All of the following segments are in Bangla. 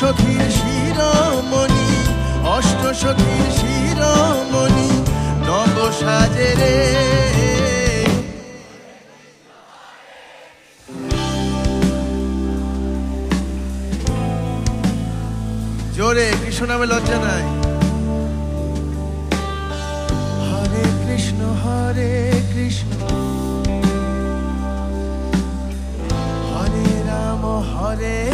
সখীর শিরোমণি অষ্ট সখীর শিরোমণি নব সাজে রে জোরে, কৃষ্ণ নামে লজ্জা নাই। হরে কৃষ্ণ হরে কৃষ্ণ। হরে রাম, হরে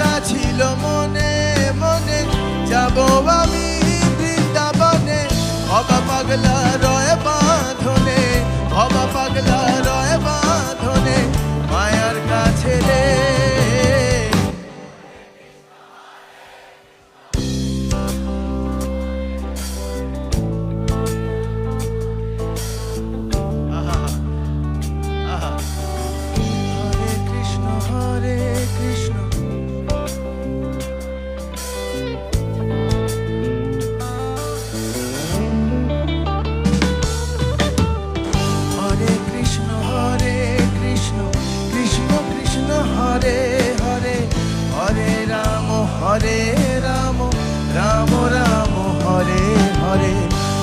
আশা ছিল মনে মনে যাব আমি।